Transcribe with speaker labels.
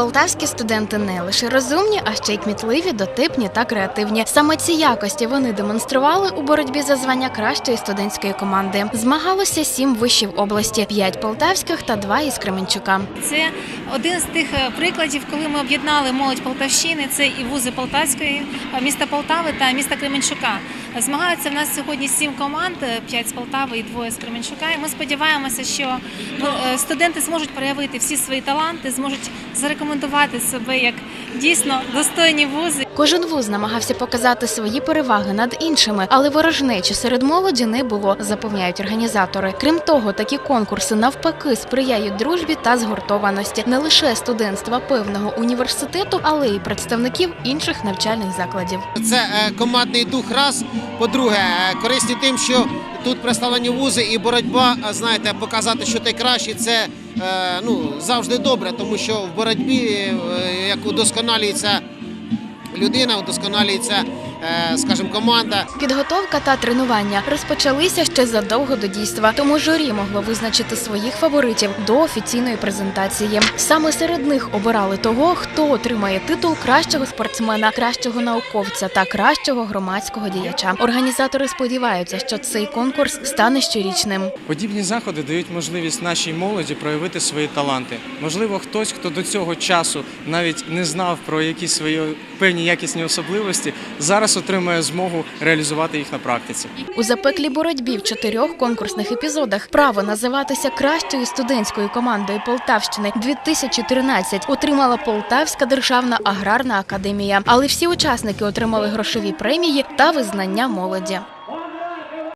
Speaker 1: Полтавські студенти не лише розумні, а ще й кмітливі, дотипні та креативні. Саме ці якості вони демонстрували у боротьбі за звання кращої студентської команди. Змагалося сім вишів області, п'ять полтавських та два із Кременчука.
Speaker 2: Це один з тих е, прикладів, коли ми об'єднали молодь Полтавщини. Це і вузи Полтавської, е, міста Полтави та міста Кременчука. Змагаються в нас сьогодні сім команд: е, п'ять з Полтави і двоє з Кременчука. І ми сподіваємося, що ну, студенти зможуть проявити всі свої таланти, зможуть зарекомендувати себе як дійсно достойні вузи.
Speaker 1: Кожен вуз намагався показати свої переваги над іншими, але ворожнечі серед молоді не було, запевняють організатори. Крім того, такі конкурси навпаки сприяють дружбі та згуртованості не лише студентства певного університету, але й представників інших навчальних закладів.
Speaker 3: Це е, командний дух раз. По-друге, е, корисні тим, що тут представлені вузи і боротьба, а, знаєте, показати, що ти кращий, це е, ну, завжди добре, тому що в боротьбі, е, як удосконалюється людина, удосконалюється, е, скажімо, команда.
Speaker 1: Підготовка та тренування розпочалися ще задовго до дійства, тому журі могло визначити своїх фаворитів до офіційної презентації. Саме серед них обирали того, хто отримає титул кращого спортсмена, кращого науковця та кращого громадського діяча. Організатори сподіваються, що цей конкурс стане щорічним.
Speaker 4: Подібні заходи дають можливість нашій молоді проявити свої таланти. Можливо, хтось, хто до цього часу навіть не знав про якісь свої певні якісні особливості, зараз отримує змогу реалізувати їх на практиці.
Speaker 1: У запеклій боротьбі в чотирьох конкурсних епізодах право називатися кращою студентською командою Полтавщини 2013 отримала Полтавська державна аграрна академія. Але всі учасники отримали грошові премії та визнання молоді.